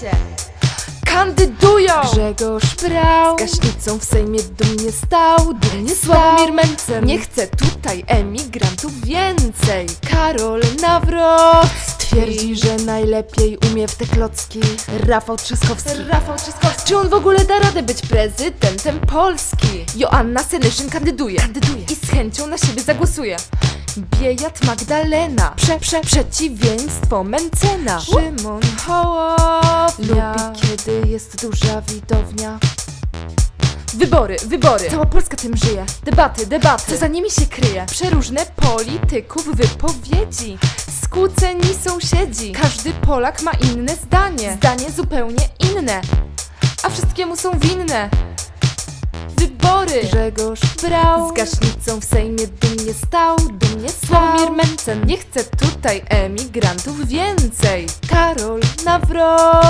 się kandydują. Grzegorz Brał Z gaśnicą w Sejmie dumnie stał, dumnie Sławomir Mencen Nie chce tutaj emigrantów więcej. Karol Nawrot Twierdzi, że najlepiej umie w te klocki. Rafał Trzaskowski. Rafał Trzaskowski. Czy on w ogóle da radę być prezydentem Polski? Joanna Senyszyn kandyduje. Kandyduje. I z chęcią na siebie zagłosuje. Biejat Magdalena. Prze, prze, Przeciwieństwo Mencena Szymon Hołownia Lubi kiedy jest duża widownia. Wybory, wybory. Cała Polska tym żyje. Debaty, debaty. Co za nimi się kryje? Przeróżne polityków wypowiedzi. Skłóceni sąsiedzi. Każdy Polak ma inne zdanie. Zdanie zupełnie inne. A wszystkiemu są winne. Wybory. Grzegorz Brał. z gaśnicą w Sejmie dumnie stał, dumnie Sławomir Mencen Nie chce tutaj emigrantów więcej. Karol Nawrot